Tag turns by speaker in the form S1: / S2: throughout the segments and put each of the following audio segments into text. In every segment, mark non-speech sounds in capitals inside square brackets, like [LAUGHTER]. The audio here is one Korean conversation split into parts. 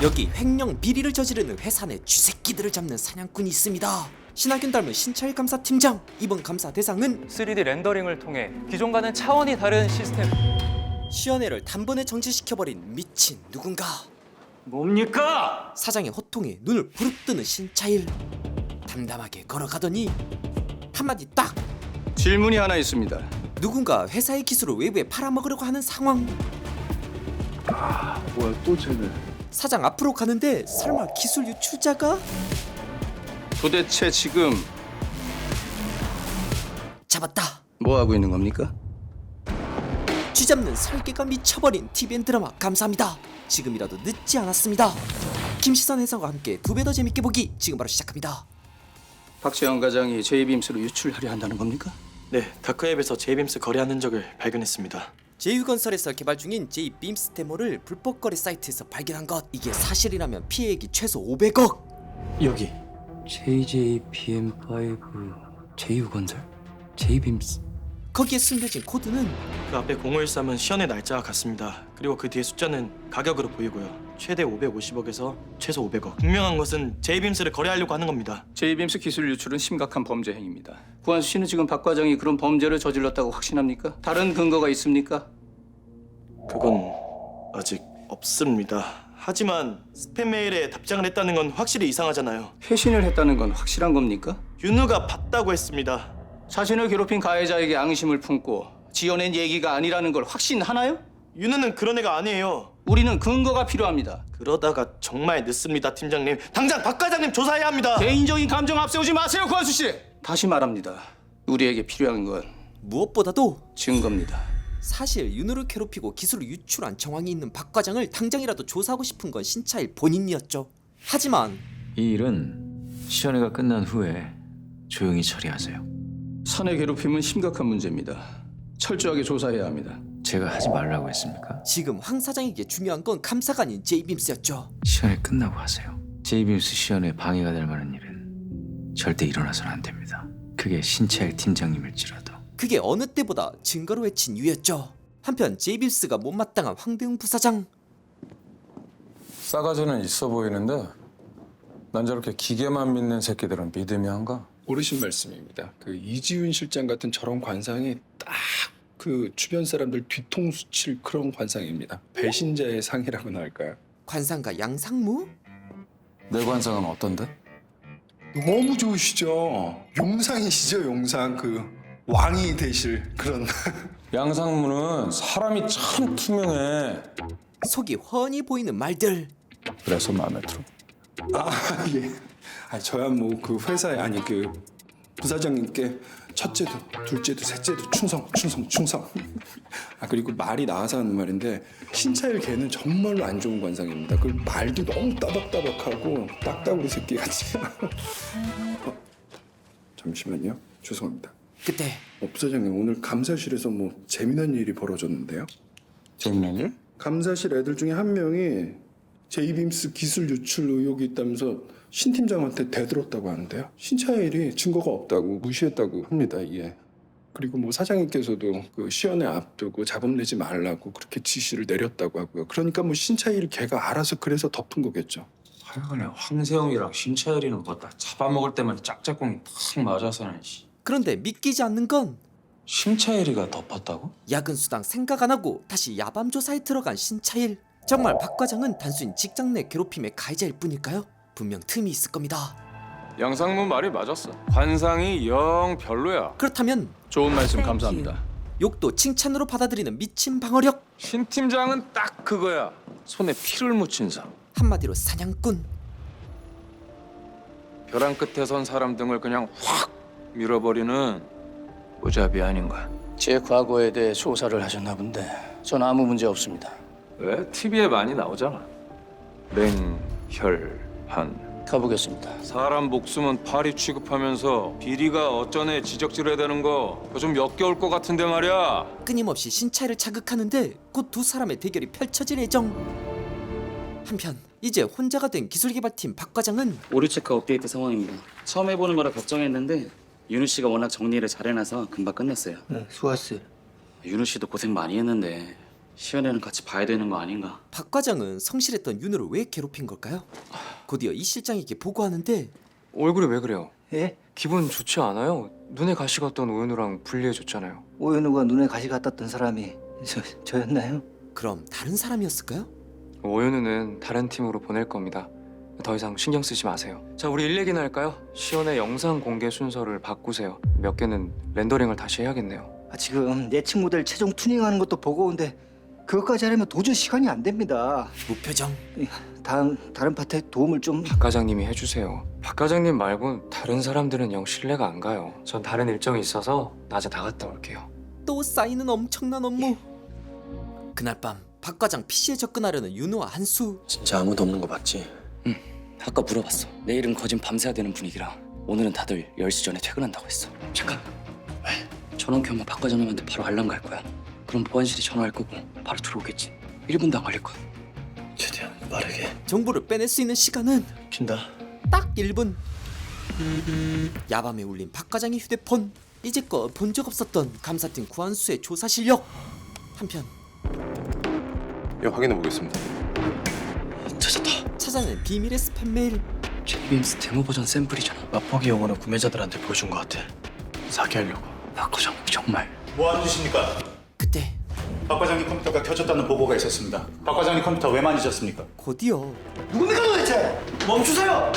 S1: 여기 횡령 비리를 저지르는 회사 내 쥐새끼들을 잡는 사냥꾼이 있습니다. 신하균 닮은 신차일 감사 팀장 이번 감사 대상은
S2: 3D 렌더링을 통해 기존과는 차원이 다른 시스템.
S1: 시연회를 단번에 정지시켜버린 미친 누군가
S3: 뭡니까?
S1: 사장의 호통에 눈을 부릅뜨는 신차일 담담하게 걸어가더니 한마디 딱
S4: 질문이 하나 있습니다.
S1: 누군가 회사의 기술을 외부에 팔아먹으려고 하는 상황
S5: 뭐야 또 쟤네
S1: 사장 앞으로 가는데 설마 기술 유출자가
S4: 도대체 지금
S1: 잡았다
S4: 뭐 하고 있는 겁니까?
S1: 쥐잡는 설계가 미쳐버린 TVN 드라마 감사합니다 지금이라도 늦지 않았습니다 김시선 해설과 함께 두 배 더 재밌게 보기 지금 바로 시작합니다
S4: 박재영 과장이 제이빔스로 유출하려 한다는 겁니까?
S3: 네, 다크웹에서 제이빔스 거래한 흔적을 발견했습니다.
S1: 제휴건설에서 개발 중인 제이빔스테모를 불법 거래 사이트에서 발견한 것 이게 사실이라면 피해액이 최소 500억
S3: 여기
S6: JJPM5 제휴건설 제이빔스
S1: 거기에 숨겨진 코드는
S3: 그 앞에 013은 시연의 날짜와 같습니다. 그리고 그 뒤에 숫자는 가격으로 보이고요. 최대 550억에서 최소 500억. 분명한 것은 제이빔스를 거래하려고 하는 겁니다.
S4: 제이빔스 기술 유출은 심각한 범죄 행위입니다. 구한수 씨는 지금 박 과장이 그런 범죄를 저질렀다고 확신합니까? 다른 근거가 있습니까?
S3: 그건 아직 없습니다. 하지만 스팸 메일에 답장을 했다는 건 확실히 이상하잖아요.
S4: 회신을 했다는 건 확실한 겁니까?
S3: 윤우가 봤다고 했습니다.
S4: 자신을 괴롭힌 가해자에게 앙심을 품고 지어낸 얘기가 아니라는 걸 확신하나요?
S3: 윤우는 그런 애가 아니에요.
S4: 우리는 근거가 필요합니다.
S3: 그러다가 정말 늦습니다, 팀장님. 당장 박 과장님 조사해야 합니다.
S4: 개인적인 감정 앞세우지 마세요, 구한수 씨. 다시 말합니다. 우리에게 필요한 건
S1: 무엇보다도
S4: 증거입니다.
S1: 사실 윤우를 괴롭히고 기술을 유출한 정황이 있는 박 과장을 당장이라도 조사하고 싶은 건 신차일 본인이었죠 하지만
S6: 이 일은 시연회가 끝난 후에 조용히 처리하세요
S4: 사내 괴롭힘은 심각한 문제입니다. 철저하게 조사해야 합니다.
S6: 제가 하지 말라고 했습니까?
S1: 지금 황 사장에게 중요한 건 감사가 아닌 제이빔스였죠
S6: 시연회 끝나고 하세요 제이빔스 시연회 방해가 될 만한 일은 절대 일어나서는 안 됩니다 그게 신채일 팀장님일지라도
S1: 그게 어느 때보다 증거로 외친 이유였죠. 한편 제이빔스가 못마땅한 황대웅 부사장.
S7: 싸가지는 있어 보이는데 난 저렇게 기계만 믿는 새끼들은 믿음이 한가?
S5: 어르신 말씀입니다. 그 이지훈 실장 같은 저런 관상이 딱 그 주변 사람들 뒤통수 칠 그런 관상입니다. 배신자의 상이라고나 할까요?
S1: 관상가 양상무?
S7: 내 관상은 어떤데?
S5: 너무 좋으시죠? 용상이시죠 용상 그 왕이 되실 그런 [LAUGHS]
S7: 양상무는 사람이 참 투명해.
S1: 속이 훤히 보이는 말들
S7: 그래서 마음에 들어.
S5: 아 [LAUGHS] 예. 아 저야 뭐 그 회사에 아니 그 부사장님께 첫째도 둘째도 셋째도 충성 충성 충성. 아 그리고 말이 나와서 하는 말인데 신차일 개는 정말로 안 좋은 관상입니다. 그 말도 너무 따박따박하고 딱따구리 새끼 같이. [LAUGHS] 어, 잠시만요. 죄송합니다.
S1: 그때
S5: 어, 부사장님 오늘 감사실에서 뭐 재미난 일이 벌어졌는데요.
S7: 재밌는 일?
S5: 감사실 애들 중에 한 명이 제이빔스 기술 유출 의혹이 있다면서 신 팀장한테 대들었다고 하는데요. 신차일이 증거가 없다고 무시했다고 합니다. 예. 그리고 뭐 사장님께서도 그 시연회 앞두고 잡음 내지 말라고 그렇게 지시를 내렸다고 하고요. 그러니까 뭐 신차일 걔가 알아서 그래서 덮은 거겠죠.
S8: 하여간에 황세영이랑 신차열이는 뭐다 잡아먹을 때만 짝짝꿍이 탁 맞아서는 씨.
S1: 그런데 믿기지 않는 건
S8: 신차열이가 덮었다고?
S1: 야근 수당 생각 안 하고 다시 야밤 조사에 들어간 신차일 정말 박 과장은 단순히 직장 내 괴롭힘의 가해자일 뿐일까요? 분명 틈이 있을 겁니다
S7: 양상무 말이 맞았어. 관상이 영 별로야.
S1: 그렇다면
S4: 좋은 말씀 감사합니다.
S1: 욕도 칭찬으로 받아들이는 미친 방어력
S7: 신 팀장은 딱 그거야. 손에 피를 묻힌 사.
S1: 한마디로 사냥꾼
S7: 벼랑 끝에 선 사람 등을 그냥 확 밀어버리는 무자비 아닌가.
S4: 제 과거에 대해 조사를 하셨나 본데 전 아무 문제 없습니다.
S7: 왜? TV에 많이 나오잖아. 맹혈한.
S4: 가보겠습니다.
S7: 사람 목숨은 파리 취급하면서 비리가 어쩌네 지적질해야 되는 거 그거 좀 역겨울 것 같은데 말이야.
S1: 끊임없이 신차를 자극하는데 곧 두 사람의 대결이 펼쳐질 예정 한편 이제 혼자가 된 기술개발팀 박 과장은
S9: 오류 체크 업데이트 상황입니다. 처음 해보는 거라 걱정했는데 윤우 씨가 워낙 정리를 잘해놔서 금방 끝냈어요.
S10: 네, 수고했어요.
S9: 윤우 씨도 고생 많이 했는데 시연이랑 같이 봐야 되는 거 아닌가?
S1: 박 과장은 성실했던 윤우를 왜 괴롭힌 걸까요? 곧이어 이 실장에게 보고하는데
S10: 얼굴이 왜 그래요?
S11: 예?
S10: 기분 좋지 않아요? 눈에 가시 갔던 오연우랑 분리해줬잖아요.
S11: 오연우가 눈에 가시 같았던 사람이 저, 저였나요?
S1: 그럼 다른 사람이었을까요?
S10: 오연우는 다른 팀으로 보낼 겁니다. 더 이상 신경 쓰지 마세요. 자, 우리 일 얘기나 할까요? 시연의 영상 공개 순서를 바꾸세요. 몇 개는 렌더링을 다시 해야겠네요.
S11: 아, 지금 내 친구들 최종 투닝하는 것도 버거운데 그것까지 하려면 도저히 시간이 안 됩니다.
S1: 무표정
S11: 다음 다른 파트에 도움을 좀
S10: 박 과장님이 해주세요. 박 과장님 말고 다른 사람들은 영 신뢰가 안 가요. 전 다른 일정이 있어서 낮에 나갔다 올게요.
S1: 또 쌓이는 엄청난 업무 그날 밤 박 과장 PC에 접근하려는 윤우와 한수
S3: 진짜 아무도 없는 거 맞지?
S9: 아까 물어봤어. 내일은 거진 밤새야 되는 분위기라 오늘은 다들 10시 전에 퇴근한다고 했어. 잠깐. 왜? 전원 켜면 박 과장님한테 바로 알람 갈 거야. 그럼 보안실에 전화할 거고 바로 들어오겠지. 1분도 안 걸릴 거야.
S3: 최대한 빠르게
S1: 정보를 빼낼 수 있는 시간은
S3: 킨다.
S1: 딱 1분 야밤에 울린 박 과장의 휴대폰 이제껏 본 적 없었던 감사팀 구한수의 조사 실력 한편
S7: 이거 확인해 보겠습니다.
S1: 찾아낸 비밀의 스팸 메일
S9: 제이빔스 데모 버전 샘플이잖아.
S3: 맛보기 용어는 구매자들한테 보여준 것 같아. 사기하려고.
S9: 박 과장 정말.
S12: 뭐 하는 짓입니까?
S1: 그때
S12: 박 과장님 컴퓨터가 켜졌다는 보고가 있었습니다. 박 과장님 컴퓨터 왜 만지셨습니까?
S1: 곧이어
S11: 누굽니까 도대체? 멈추세요!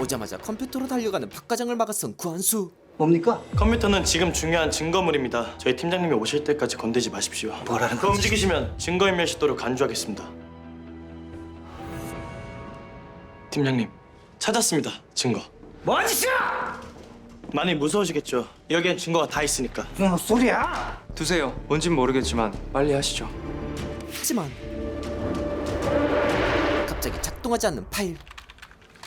S1: 오자마자 컴퓨터로 달려가는 박 과장을 막아선 구한수
S11: 뭡니까?
S3: 컴퓨터는 지금 중요한 증거물입니다. 저희 팀장님이 오실 때까지 건들지 마십시오.
S11: 뭐라는
S3: 더 움직이시면 증거인멸 시도를 간주하겠습니다. 팀장님 찾았습니다. 증거.
S11: 뭐하는 짓이야!
S3: 많이 무서우시겠죠. 여기엔 증거가 다 있으니까.
S11: 무슨 소리야?
S10: 두세요. 뭔진 모르겠지만 빨리 하시죠.
S1: 하지만 갑자기 작동하지 않는 파일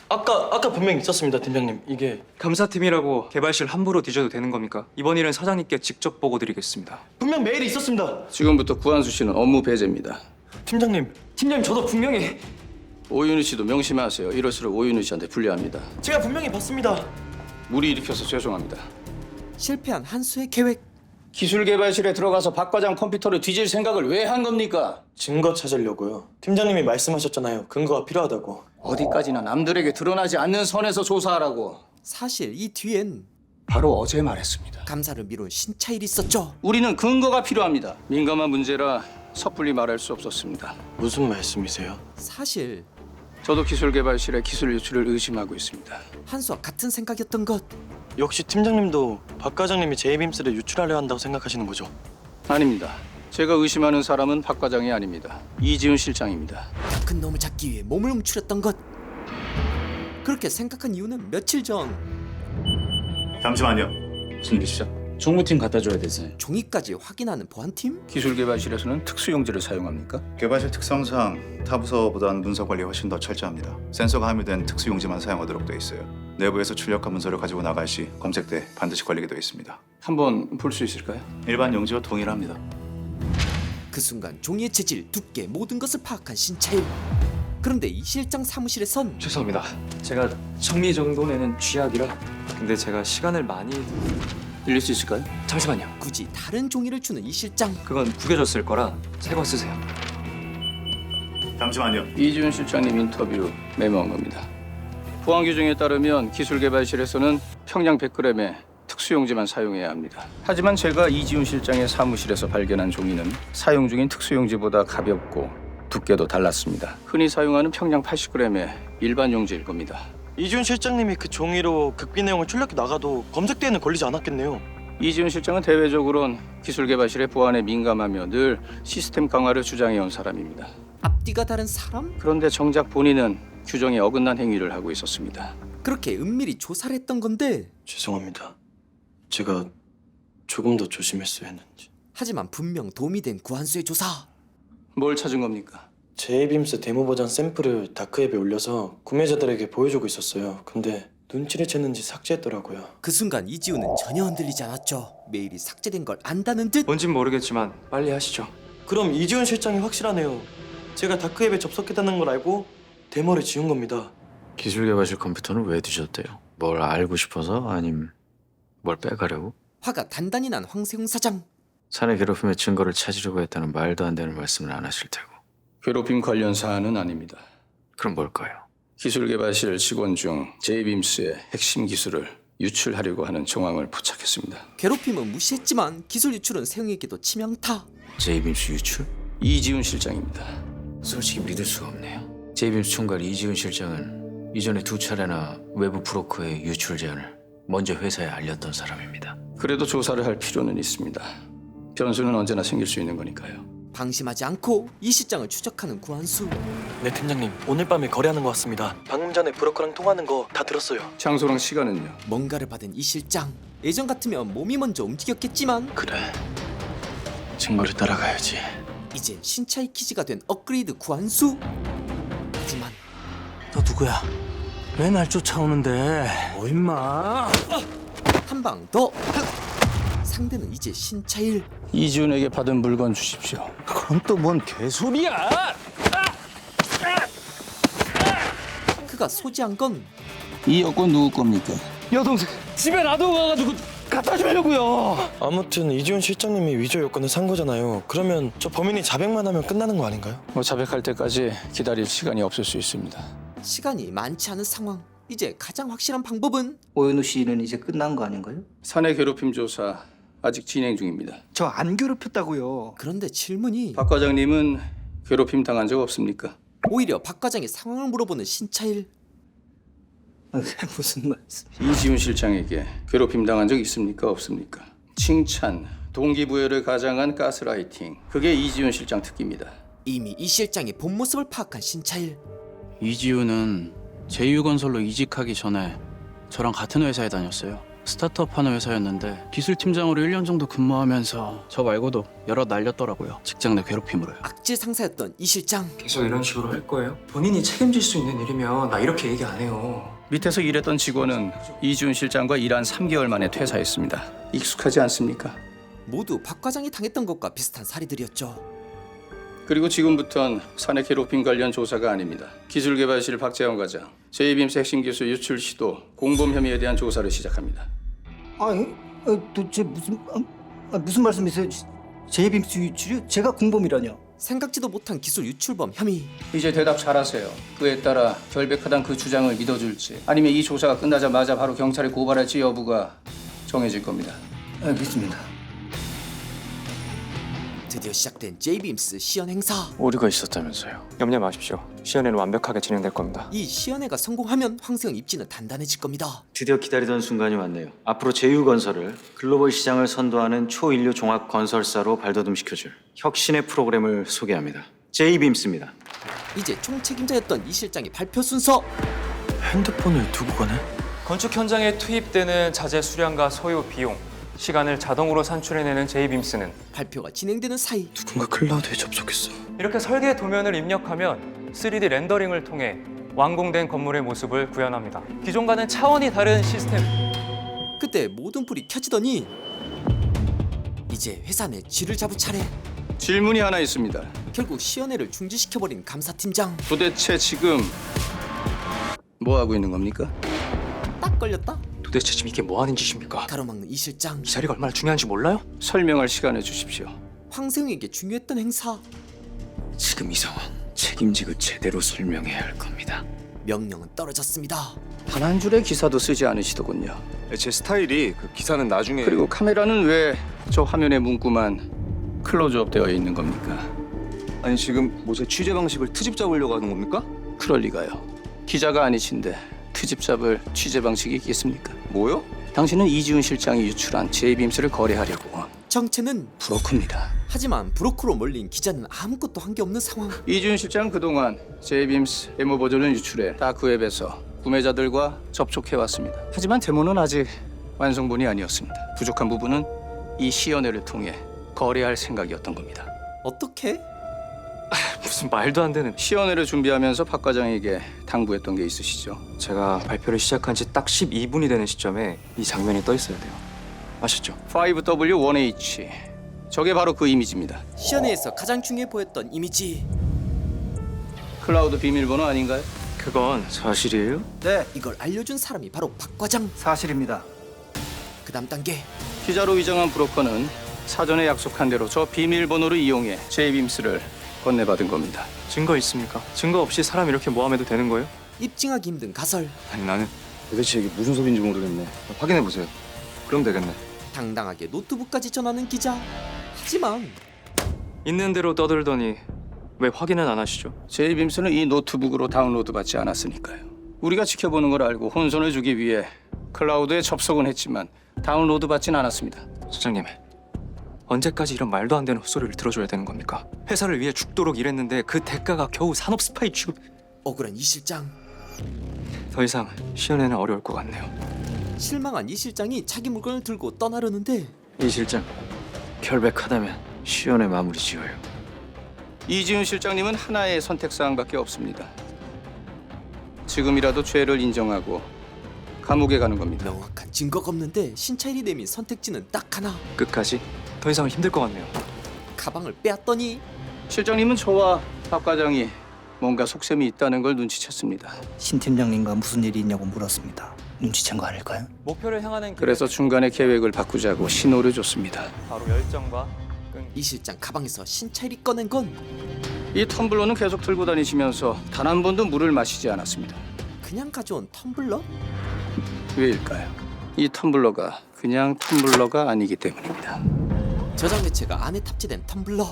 S3: 아까 아까 분명히 있었습니다, 팀장님. 이게
S10: 감사팀이라고 개발실 함부로 뒤져도 되는 겁니까? 이번 일은 사장님께 직접 보고 드리겠습니다.
S3: 분명 메일이 있었습니다.
S4: 지금부터 구한수 씨는 업무 배제입니다.
S3: 팀장님,
S10: 팀장님 저도 분명히
S4: 오윤우 씨도 명심하세요. 이럴수록 오윤우 씨한테 불리합니다.
S3: 제가 분명히 봤습니다.
S4: 무리 일으켜서 죄송합니다.
S1: 실패한 한수의 계획
S4: 기술 개발실에 들어가서 박 과장 컴퓨터를 뒤질 생각을 왜 한 겁니까?
S3: 증거 찾으려고요. 팀장님이 말씀하셨잖아요. 근거가 필요하다고.
S4: 어디까지나 남들에게 드러나지 않는 선에서 조사하라고.
S1: 사실 이 뒤엔
S4: 바로 어제 말했습니다.
S1: 감사를 미룬 신차일이 있었죠
S4: 우리는 근거가 필요합니다. 민감한 문제라 섣불리 말할 수 없었습니다.
S3: 무슨 말씀이세요?
S1: 사실
S4: 저도 기술 개발실의 기술 유출을 의심하고 있습니다.
S1: 한수와 같은 생각이었던 것
S3: 역시 팀장님도 박 과장님이 제이빔스를 유출하려 한다고 생각하시는 거죠?
S4: 아닙니다. 제가 의심하는 사람은 박 과장이 아닙니다. 이지훈 실장입니다.
S1: 더 큰 놈을 잡기 위해 몸을 움츠렸던 것 그렇게 생각한 이유는 며칠 전
S12: 잠시만요. 무슨 일이시죠?
S9: 총무팀 갖다 줘야 돼서.
S1: 종이까지 확인하는 보안팀?
S4: 기술 개발실에서는 특수용지를 사용합니까?
S12: 개발실 특성상 타 부서보다는 문서 관리 훨씬 더 철저합니다. 센서가 함유된 특수 용지만 사용하도록 되어 있어요. 내부에서 출력한 문서를 가지고 나갈 시 검색 때 반드시 걸리게 되어 있습니다.
S4: 한번 볼 수 있을까요?
S12: 일반 용지와 동일합니다.
S1: 그 순간 종이의 재질, 두께 모든 것을 파악한 신차일 그런데 이 실장 사무실에선
S10: 죄송합니다. 제가 정리 정돈에는 쥐약이라. 근데 제가 시간을 많이
S4: 들릴 수 있을까요?
S10: 잠시만요.
S1: 굳이 다른 종이를 주는 이 실장
S10: 그건 구겨졌을 거라 새 거 쓰세요.
S12: 잠시만요.
S4: 이지훈 실장님 인터뷰 메모한 겁니다. 보안 규정에 따르면 기술 개발실에서는 평양 100g의 특수용지만 사용해야 합니다. 하지만 제가 이지훈 실장의 사무실에서 발견한 종이는 사용 중인 특수용지보다 가볍고 두께도 달랐습니다. 흔히 사용하는 평양 80g의 일반 용지일 겁니다.
S3: 이준 실장님이 그 종이로 극비 내용을 출력해 나가도 검색 대에는 걸리지 않았겠네요.
S4: 이지훈 실장은 대외적으론 기술 개발 실의 보안에 민감하며 늘 시스템 강화를 주장해 온 사람입니다.
S1: 앞뒤가 다른 사람?
S4: 그런데 정작 본인은 규정에 어긋난 행위를 하고 있었습니다.
S1: 그렇게 은밀히 조사를 했던 건데
S3: 죄송합니다. 제가 조금 더 조심했어야 했는지.
S1: 하지만 분명 도움이 된 구한수의 조사
S4: 뭘 찾은 겁니까?
S3: 제이빔스 데모 버전 샘플을 다크앱에 올려서 구매자들에게 보여주고 있었어요. 근데 눈치를 챘는지 삭제했더라고요.
S1: 그 순간 이지우는 전혀 흔들리지 않았죠 메일이 삭제된 걸 안다는 듯
S10: 뭔진 모르겠지만 빨리 하시죠.
S3: 그럼 이지훈 실장이 확실하네요. 제가 다크앱에 접속했다는 걸 알고 데모를 지운 겁니다.
S6: 기술 개발실 컴퓨터는 왜 뒤졌대요? 뭘 알고 싶어서 아님 뭘 빼가려고?
S1: 화가 단단히 난 황세웅 사장
S6: 사내 괴롭힘의 증거를 찾으려고 했다는 말도 안 되는 말씀은 안 하실 테고.
S4: 괴롭힘 관련 사안은 아닙니다.
S6: 그럼 뭘까요?
S4: 기술 개발실 직원 중 제이빔스의 핵심 기술을 유출하려고 하는 정황을 포착했습니다.
S1: 괴롭힘은 무시했지만 기술 유출은 세웅에게도 치명타.
S6: 제이빔스 유출?
S4: 이지훈 실장입니다.
S6: 솔직히 믿을 수가 없네요. 제이빔스 총괄 이지훈 실장은 이전에 두 차례나 외부 브로커의 유출 제안을 먼저 회사에 알렸던 사람입니다.
S4: 그래도 조사를 할 필요는 있습니다. 변수는 언제나 생길 수 있는 거니까요.
S1: 방심하지 않고 이 실장을 추적하는 구한수.
S3: 네 팀장님 오늘 밤에 거래하는 것 같습니다. 방금 전에 브로커랑 통화하는 거 다 들었어요.
S4: 장소랑 시간은요?
S1: 뭔가를 받은 이 실장. 예전 같으면 몸이 먼저 움직였겠지만
S3: 그래 증거를 따라가야지.
S1: 이젠 신차이 키즈가 된 업그레이드 구한수. 하지만
S3: 너 누구야? 왜 날 쫓아오는데? 뭐 임마?
S1: 한 방 더. 상대는 이제 신차일.
S4: 이지훈에게 받은 물건 주십시오.
S3: 그건 또뭔 개소리야?
S1: 그가 소지한 건
S4: 이 여권 누구 겁니까?
S3: 여동생 집에 놔두고 가가지고 갖다 주려고요.
S13: 아무튼 이지훈 실장님이 위조 요건을 산 거잖아요. 그러면 저 범인이 자백만 하면 끝나는 거 아닌가요?
S4: 뭐 자백할 때까지 기다릴 시간이 없을 수 있습니다.
S1: 시간이 많지 않은 상황. 이제 가장 확실한 방법은
S11: 오연우 씨는 이제 끝난 거 아닌가요?
S4: 사내 괴롭힘 조사 아직 진행 중입니다.
S11: 저 안 괴롭혔다고요.
S1: 그런데 질문이
S4: 박 과장님은 괴롭힘 당한 적 없습니까?
S1: 오히려 박 과장의 상황을 물어보는 신차일. [LAUGHS]
S11: 무슨 말씀?
S4: 이지훈 실장에게 괴롭힘 당한 적 있습니까? 없습니까? 칭찬, 동기부여를 가장한 가스라이팅. 그게 이지훈 실장 특기입니다.
S1: 이미 이 실장의 본 모습을 파악한 신차일.
S14: 이지우는 제휴건설로 이직하기 전에 저랑 같은 회사에 다녔어요. 스타트업 하는 회사였는데 기술팀장으로 1년 정도 근무하면서 저 말고도 여러 날렸더라고요. 직장 내 괴롭힘으로요.
S1: 악질 상사였던 이 실장.
S10: 계속 이런 식으로 할 거예요? 본인이 책임질 수 있는 일이면 나 이렇게 얘기 안 해요.
S4: 밑에서 일했던 직원은 이지훈 실장과 일한 3개월 만에 퇴사했습니다. 익숙하지 않습니까?
S1: 모두 박 과장이 당했던 것과 비슷한 사례들이었죠.
S4: 그리고 지금부턴 사내 괴롭힘 관련 조사가 아닙니다. 기술개발실 박재원 과장, 제이빔스 핵심 기술 유출 시도, 공범 혐의에 대한 조사를 시작합니다.
S11: 아니, 어, 도대체 무슨 아, 아, 무슨 말씀이세요? 제이빔스 유출이요? 제가 공범이라뇨?
S1: 생각지도 못한 기술 유출범 혐의.
S4: 이제 대답 잘하세요. 그에 따라 결백하단 그 주장을 믿어줄지, 아니면 이 조사가 끝나자마자 바로 경찰에 고발할지 여부가 정해질 겁니다.
S11: 아, 믿습니다.
S1: 드디어 시작된 제이빔스 시연 행사.
S6: 오류가 있었다면서요.
S10: 염려 마십시오. 시연회는 완벽하게 진행될 겁니다.
S1: 이 시연회가 성공하면 황세영 입지는 단단해질 겁니다.
S6: 드디어 기다리던 순간이 왔네요. 앞으로 제휴건설을 글로벌 시장을 선도하는 초인류 종합 건설사로 발돋움시켜줄 혁신의 프로그램을 소개합니다. 제이빔스입니다.
S1: 이제 총책임자였던 이 실장의 발표 순서.
S13: 핸드폰을 두고 가네?
S2: 건축 현장에 투입되는 자재 수량과 소요 비용, 시간을 자동으로 산출해내는 제이빔스는
S1: 발표가 진행되는 사이
S13: 누군가 클라우드에 접속했어.
S2: 이렇게 설계 도면을 입력하면 3D 렌더링을 통해 완공된 건물의 모습을 구현합니다. 기존과는 차원이 다른 시스템.
S1: 그때 모든 불이 켜지더니 이제 회사 내 쥐를 잡을 차례.
S4: 질문이 하나 있습니다.
S1: 결국 시연회를 중지시켜버린 감사팀장.
S4: 도대체 지금 뭐 하고 있는 겁니까?
S1: 딱 걸렸다.
S10: 도대체 지금 이게 뭐 하는 짓입니까?
S1: 가로막는 이 실장.
S10: 이 자리가 얼마나 중요한지 몰라요?
S4: 설명할 시간을 주십시오.
S1: 황세웅에게 중요했던 행사.
S6: 지금 이 상황 책임지고 제대로 설명해야 할 겁니다.
S1: 명령은 떨어졌습니다.
S4: 단 한 줄의 기사도 쓰지 않으시더군요.
S7: 제 스타일이 그 기사는 나중에
S4: 그리고 카메라는 왜 저 화면에 문구만 클로즈업 되어 있는 겁니까?
S7: 아니 지금 뭐 제 취재 방식을 트집 잡으려고 하는 겁니까?
S4: 그럴 리가요. 기자가 아니신데 트집 잡을 취재 방식이 있겠습니까?
S7: 뭐요?
S4: 당신은 이지훈 실장이 유출한 제이빔스를 거래하려고
S1: 정체는
S4: 브로커입니다.
S1: 하지만 브로커로 몰린 기자는 아무것도 한 게 없는 상황.
S4: 이지훈 실장 그동안 제이빔스 데모 버전을 유출해 다크웹에서 구매자들과 접촉해 왔습니다. 하지만 데모는 아직 완성본이 아니었습니다. 부족한 부분은 이 시연회를 통해 거래할 생각이었던 겁니다.
S1: 어떻게? [SIGHS]
S10: 무슨 말도 안 되는.
S4: 시연회를 준비하면서 박 과장에게 당부했던 게 있으시죠?
S10: 제가 발표를 시작한 지 딱 12분이 되는 시점에 이 장면이 떠 있어야 돼요. 아셨죠?
S4: 5W1H 저게 바로 그 이미지입니다.
S1: 시연회에서 가장 중요해 보였던 이미지.
S4: 클라우드 비밀번호 아닌가요?
S10: 그건 사실이에요?
S11: 네,
S1: 이걸 알려준 사람이 바로 박 과장.
S11: 사실입니다.
S1: 그 다음 단계.
S4: 기자로 위장한 브로커는 사전에 약속한 대로 저 비밀번호를 이용해 제이빔스를 건네받은 겁니다.
S2: 증거 있습니까? 증거 없이 사람 이렇게 모함해도 되는 거예요?
S1: 입증하기 힘든 가설
S7: 아니 나는 도대체 이게 무슨 소리인지 모르겠네. 확인해 보세요. 그럼 되겠네.
S1: 당당하게 노트북까지 전하는 기자 하지만
S2: 있는 대로 떠들더니 왜 확인은 안 하시죠?
S4: 제이빔스는 이 노트북으로 다운로드 받지 않았으니까요. 우리가 지켜보는 걸 알고 혼선을 주기 위해 클라우드에 접속은 했지만 다운로드 받진 않았습니다.
S2: 소장님 언제까지 이런 말도 안 되는 헛소리를 들어줘야 되는 겁니까? 회사를 위해 죽도록 일했는데 그 대가가 겨우 산업 스파이 취급
S1: 억울한 이 실장
S2: 더 이상 시연에는 어려울 것 같네요
S1: 실망한 이 실장이 자기 물건을 들고 떠나려는데
S6: 이 실장 결백하다면 시연의 마무리 지어요.
S4: 이지훈 실장님은 하나의 선택 사항밖에 없습니다. 지금이라도 죄를 인정하고 감옥에 가는 겁니다.
S1: 명확한 증거가 없는데 신차일이 내민 선택지는 딱 하나
S2: 끝까지 더 이상은 힘들 것 같네요
S1: 가방을 빼앗더니
S4: 실장님은 저와 박 과장이 뭔가 속셈이 있다는 걸 눈치챘습니다.
S11: 신 팀장님과 무슨 일이 있냐고 물었습니다. 눈치챈 거 아닐까요?
S2: 목표를 향하는 길
S4: 그래서 중간에 계획을 바꾸자고 신호를 줬습니다.
S2: 바로 열정과 끈기
S1: 이 실장 가방에서 신차일이 꺼낸 건
S4: 이 텀블러는 계속 들고 다니시면서 단 한 번도 물을 마시지 않았습니다.
S1: 그냥 가져온 텀블러?
S4: 왜일까요? 이 텀블러가 그냥 텀블러가 아니기 때문입니다.
S1: 저장 매체가 안에 탑재된 텀블러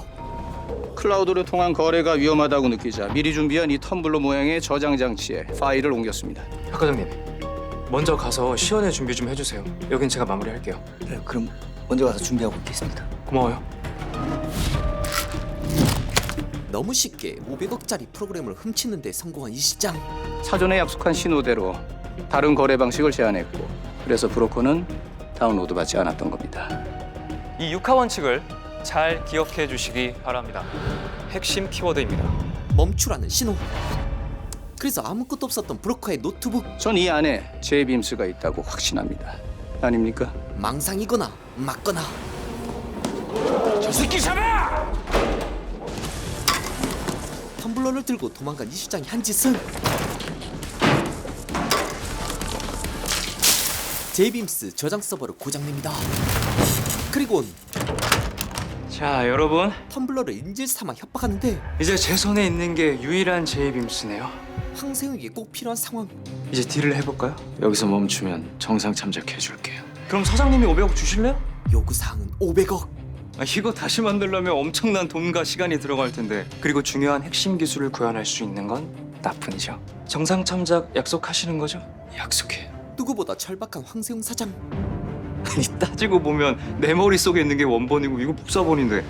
S4: 클라우드로 통한 거래가 위험하다고 느끼자 미리 준비한 이 텀블러 모양의 저장 장치에 파일을 옮겼습니다.
S2: 박 과장님 먼저 가서 시연의 준비 좀 해주세요 여긴 제가 마무리할게요
S11: 네, 그럼 먼저 가서 준비하고 있겠습니다.
S2: 고마워요
S1: 너무 쉽게 500억짜리 프로그램을 훔치는 데 성공한 이 실장
S4: 사전에 약속한 신호대로 다른 거래 방식을 제안했고 그래서 브로커는 다운로드 받지 않았던 겁니다.
S2: 이 육하 원칙을 잘 기억해 주시기 바랍니다 핵심 키워드입니다
S1: 멈추라는 신호 그래서 아무것도 없었던 브로커의 노트북
S4: 전 이 안에 제이빔스가 있다고 확신합니다. 아닙니까?
S1: 망상이거나 맞거나
S7: 저 새끼 잡아!
S1: 텀블러를 들고 도망간 이 실장이 한 짓은 제이빔스 저장 서버를 고장냅니다. 그리곤
S2: 자 여러분
S1: 텀블러를 인질 삼아 협박하는데
S2: 이제 제 손에 있는 게 유일한 제이빔스네요
S1: 황세웅에게 꼭 필요한 상황
S2: 이제 딜을 해볼까요?
S6: 여기서 멈추면 정상 참작해줄게요.
S2: 그럼 사장님이 500억 주실래요?
S1: 요구 사항은 500억
S2: 아, 이거 다시 만들려면 엄청난 돈과 시간이 들어갈 텐데 그리고 중요한 핵심 기술을 구현할 수 있는 건 나뿐이죠 정상 참작 약속하시는 거죠?
S6: 약속해.
S1: 누구보다 절박한 황세웅 사장.
S2: 아니 따지고 보면 내 머릿속에 있는 게 원본이고 이거 복사본인데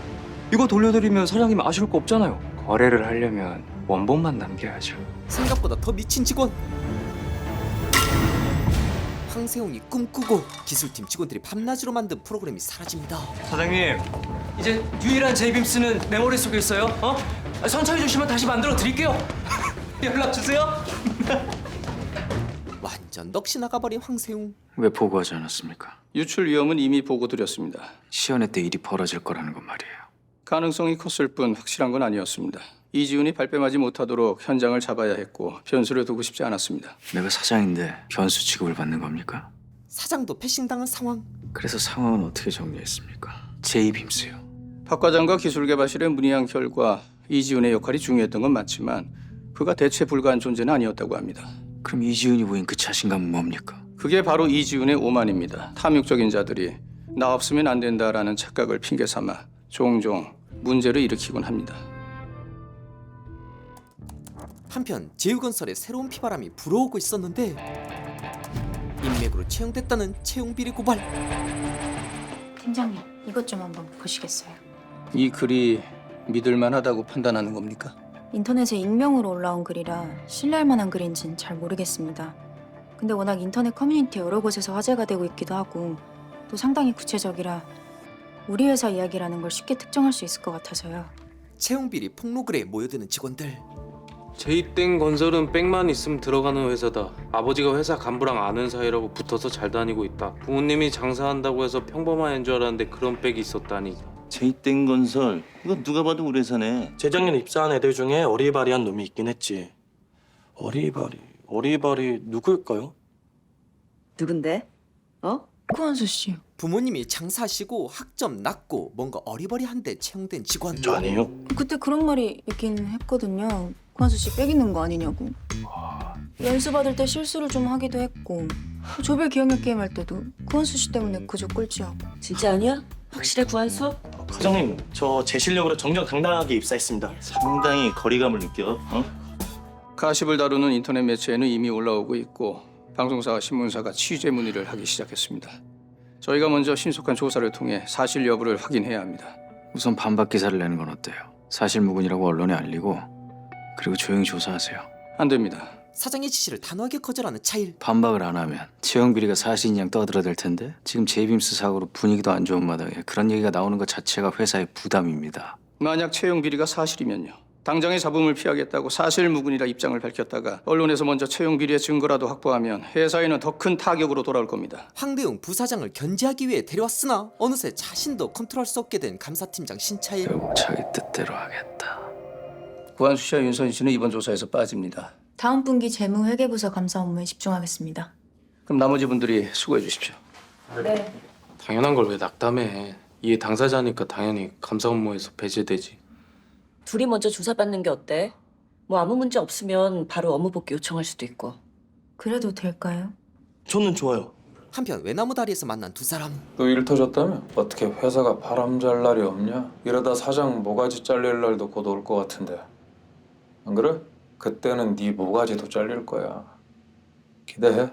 S2: 이거 돌려드리면 사장님 아쉬울 거 없잖아요. 거래를 하려면 원본만 남겨야죠.
S1: 생각보다 더 미친 직원. 황세웅이 꿈꾸고 기술팀 직원들이 밤낮으로 만든 프로그램이 사라집니다.
S2: 사장님 이제 유일한 제이빔스는 내 머릿속에 있어요? 어? 아, 천천히 주시면 다시 만들어 드릴게요. [LAUGHS] 연락 주세요 [LAUGHS]
S1: 완전 넋이 나가버린 황세웅
S6: 왜 보고하지 않았습니까?
S4: 유출 위험은 이미 보고 드렸습니다.
S6: 시연회 때 일이 벌어질 거라는 건 말이에요.
S4: 가능성이 컸을 뿐 확실한 건 아니었습니다. 이지훈이 발뺌하지 못하도록 현장을 잡아야 했고 변수를 두고 싶지 않았습니다.
S6: 내가 사장인데 변수 취급을 받는 겁니까?
S1: 사장도 패싱당한 상황
S6: 그래서 상황은 어떻게 정리했습니까? 제이빔스요.
S4: 박 과장과 기술개발실에 문의한 결과 이지훈의 역할이 중요했던 건 맞지만 그가 대체 불가한 존재는 아니었다고 합니다.
S6: 그럼 이지훈이 보인 그 자신감은 뭡니까?
S4: 그게 바로 이지훈의 오만입니다. 탐욕적인 자들이 나 없으면 안 된다라는 착각을 핑계 삼아 종종 문제를 일으키곤 합니다.
S1: 한편 제휴건설에 새로운 피바람이 불어오고 있었는데 인맥으로 채용됐다는 채용 비리 고발
S15: 팀장님, 이것 좀 한번 보시겠어요?
S4: 이 글이 믿을만하다고 판단하는 겁니까?
S15: 인터넷에 익명으로 올라온 글이라 신뢰할 만한 글인진 잘 모르겠습니다. 근데 워낙 인터넷 커뮤니티 여러 곳에서 화제가 되고 있기도 하고 또 상당히 구체적이라 우리 회사 이야기라는 걸 쉽게 특정할 수 있을 것 같아서요.
S1: 채용 비리 폭로 글에 모여드는 직원들
S8: 제이땡 건설은 백만 있으면 들어가는 회사다. 아버지가 회사 간부랑 아는 사이라고 붙어서 잘 다니고 있다. 부모님이 장사한다고 해서 평범한 애인 줄 알았는데 그런 백이 있었다니.
S16: 제이땡 건설 이거 누가 봐도 우리 회사네
S3: 재작년 입사한 애들 중에 어리바리한 놈이 있긴 했지. 어리바리, 어리바리 누굴까요?
S17: 누군데? 어?
S15: 구한수 씨.
S1: 부모님이 장사하시고 학점 낮고 뭔가 어리버리한데 채용된 직원
S3: 저 아니에요?
S15: 그때 그런 말이 있긴 했거든요. 구한수 씨 빼기는 거 아니냐고. 연수 받을 때 실수를 좀 하기도 했고 조별 기억력 게임 할 때도 구한수 씨 때문에 그저 꼴찌하고.
S17: 진짜 아니야? 확실해 구한수?
S3: 과장님 저 제 실력으로 정정당당하게 입사했습니다.
S16: 상당히 거리감을 느껴. 어?
S4: 가십을 다루는 인터넷 매체에는 이미 올라오고 있고 방송사와 신문사가 취재 문의를 하기 시작했습니다. 저희가 먼저 신속한 조사를 통해 사실 여부를 확인해야 합니다.
S6: 우선 반박 기사를 내는 건 어때요? 사실무근이라고 언론에 알리고 그리고 조용히 조사하세요.
S4: 안 됩니다.
S1: 사장의 지시를 단호하게 거절하는 차일
S6: 반박을 안 하면 채용 비리가 사실인 양 떠들어댈 텐데 지금 제이빔스 사고로 분위기도 안 좋은 마당에 그런 얘기가 나오는 것 자체가 회사의 부담입니다.
S4: 만약 채용 비리가 사실이면요. 당장의 잡음을 피하겠다고 사실무근이라 입장을 밝혔다가 언론에서 먼저 채용 비리의 증거라도 확보하면 회사에는 더 큰 타격으로 돌아올 겁니다.
S1: 황대웅 부사장을 견제하기 위해 데려왔으나 어느새 자신도 컨트롤할 수 없게 된 감사팀장 신차일
S6: 자기 뜻대로 하겠다.
S4: 구한수 씨와 윤선 씨는 이번 조사에서 빠집니다.
S15: 다음 분기 재무 회계부서 감사 업무에 집중하겠습니다.
S4: 그럼 나머지 분들이 수고해 주십시오.
S15: 네.
S8: 당연한 걸 왜 낙담해? 이해 당사자니까 당연히 감사 업무에서 배제되지.
S17: 둘이 먼저 조사받는 게 어때? 뭐 아무 문제 없으면 바로 업무 복귀 요청할 수도 있고.
S15: 그래도 될까요?
S3: 저는 좋아요.
S1: 한편 외나무 다리에서 만난 두 사람
S7: 너일 터졌다며? 어떻게 회사가 바람 잘 날이 없냐? 이러다 사장 모가지 잘릴 날도 곧 올 것 같은데 안 그래? 그때는 네 모가지도 잘릴 거야. 기대해.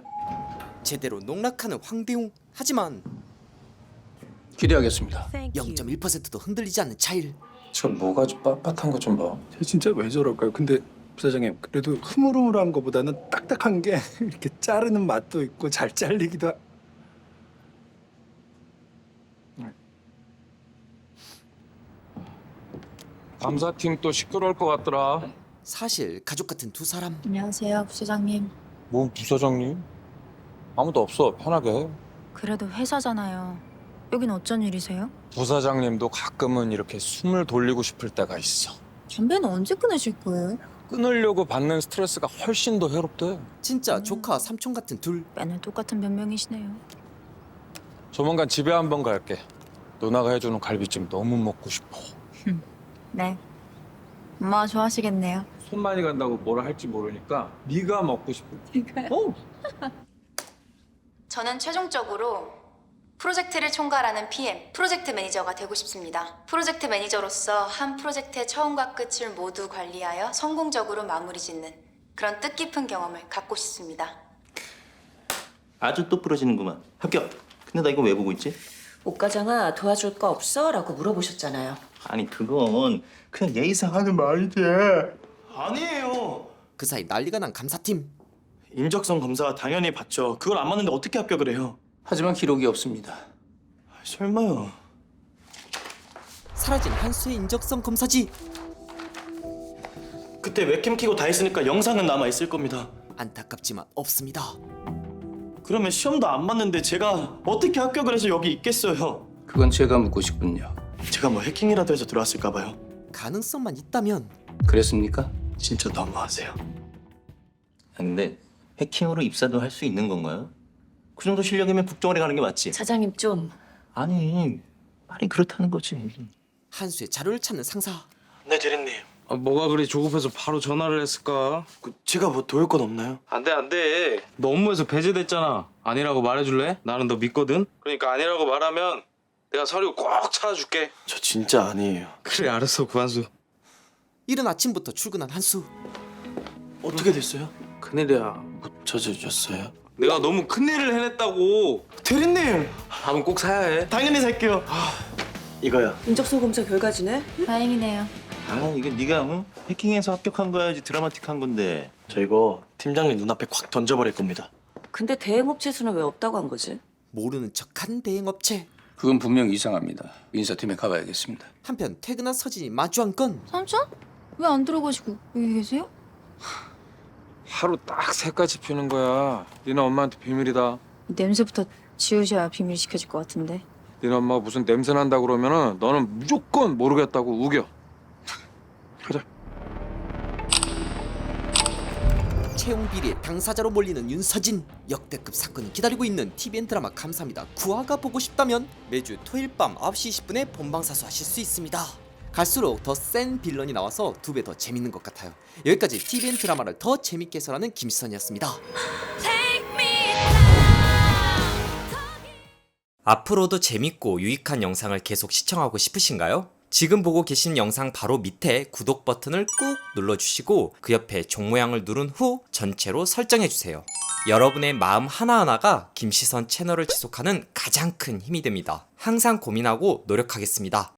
S1: 제대로 농락하는 황대웅 하지만
S4: 기대하겠습니다.
S1: 0.1%도 흔들리지 않는 차일.
S7: 저 모가지 빳빳한 거 좀봐.
S5: 저 진짜 왜 저럴까요? 근데 부사장님 그래도 흐물흐물한 거보다는 딱딱한 게 [LAUGHS] 이렇게 자르는 맛도 있고 잘 잘리기도 하...
S7: 감사팀 또 시끄러울 것 같더라
S1: 사실 가족 같은 두 사람
S15: 안녕하세요, 부사장님.
S7: 뭔 부사장님? 아무도 없어 편하게 해
S15: 그래도 회사잖아요. 여긴 어쩐 일이세요?
S7: 부사장님도 가끔은 이렇게 숨을 돌리고 싶을 때가 있어
S15: 담배는 언제 끊으실 거예요?
S7: 끊으려고 받는 스트레스가 훨씬 더 해롭대
S1: 진짜 조카 삼촌 같은 둘
S15: 맨날 똑같은 변명이시네요.
S7: 조만간 집에 한번 갈게 누나가 해주는 갈비찜 너무 먹고 싶어
S15: 네. 엄마 좋아하시겠네요.
S7: 손 많이 간다고 뭐라 할지 모르니까 네가 먹고 싶어
S15: 그러니까요. 저는 최종적으로 프로젝트를 총괄하는 PM, 프로젝트 매니저가 되고 싶습니다. 프로젝트 매니저로서 한 프로젝트의 처음과 끝을 모두 관리하여 성공적으로 마무리 짓는 그런 뜻깊은 경험을 갖고 싶습니다.
S16: 아주 똑부러지는구만. 합격. 근데 나 이거 왜 보고 있지?
S17: 옥 과장아 도와줄 거 없어? 라고 물어보셨잖아요.
S16: 아니 그건 그냥 예의상 하는 말이지.
S3: 아니에요.
S1: 그 사이 난리가 난 감사팀
S3: 인적성 검사 당연히 받죠. 그걸 안 맞는데 어떻게 합격을 해요?
S4: 하지만 기록이 없습니다.
S3: 설마요.
S1: 사라진 한수의 인적성 검사지
S3: 그때 웹캠 키고 다 했으니까 영상은 남아 있을 겁니다.
S1: 안타깝지만 없습니다
S3: 그러면 시험도 안 봤는데 제가 어떻게 합격을 해서 여기 있겠어요?
S4: 그건 제가 묻고 싶군요.
S3: 제가 뭐 해킹이라도 해서 들어왔을까 봐요.
S1: 가능성만 있다면
S4: 그랬습니까?
S3: 진짜 너무하세요.
S16: 아, 근데 해킹으로 입사도 할 수 있는 건가요? 그 정도 실력이면 국정원에 가는 게 맞지.
S17: 사장님 좀
S16: 아니 말이 그렇다는 거지.
S1: 한수의 자료를 찾는 상사
S3: 네 대리님.
S8: 아, 뭐가 그리 조급해서 바로 전화를 했을까?
S3: 그 제가 뭐 도울 건 없나요?
S8: 안 돼 안 돼. 너 업무에서 배제됐잖아. 아니라고 말해줄래? 나는 너 믿거든. 그러니까 아니라고 말하면 내가 서류 꼭 찾아줄게.
S3: 저 진짜 아니에요.
S8: 그래 알았어 구한수.
S1: 이른 아침부터 출근한 한수
S3: 어떻게 됐어요?
S8: 큰일이야.
S3: 못 찾아주셨어요?
S8: 내가 너무 큰일을 해냈다고.
S3: 대리님.
S8: 다음은 꼭 사야 해.
S3: 당연히 살게요. 이거요.
S17: 인적성 검사 결과지네?
S15: 다행이네요.
S16: 아 이게 네가 응? 해킹해서 합격한 거야지 드라마틱한 건데.
S3: 저 이거 팀장님 눈앞에 콱 던져버릴 겁니다.
S17: 근데 대행업체 수는 왜 없다고 한 거지?
S1: 모르는 척한 대행업체
S4: 그건 분명 이상합니다. 인사팀에 가봐야겠습니다.
S1: 한편 퇴근한 서진이 마주한 건
S15: 삼촌? 왜 안 들어가시고 여기 계세요?
S7: 하루 딱세 가지 피는 거야 니네 엄마한테 비밀이다
S15: 냄새부터 지우셔야 비밀 지켜질 것 같은데.
S7: 니네 엄마가 무슨 냄새 난다 그러면은 너는 무조건 모르겠다고 우겨
S1: 채용 비리의 당사자로 몰리는 윤서진. 역대급 사건이 기다리고 있는 TVN 드라마 감사합니다. 9화가 보고 싶다면 매주 토요일 밤 9시 20분에 본방사수 하실 수 있습니다. 갈수록 더 센 빌런이 나와서 두 배 더 재밌는 것 같아요. 여기까지 TVN 드라마를 더 재밌게 해설하는 김시선이었습니다. 앞으로도 재밌고 유익한 영상을 계속 시청하고 싶으신가요? 지금 보고 계신 영상 바로 밑에 구독 버튼을 꾹 눌러주시고 그 옆에 종 모양을 누른 후 전체로 설정해주세요. 여러분의 마음 하나하나가 김시선 채널을 지속하는 가장 큰 힘이 됩니다. 항상 고민하고 노력하겠습니다.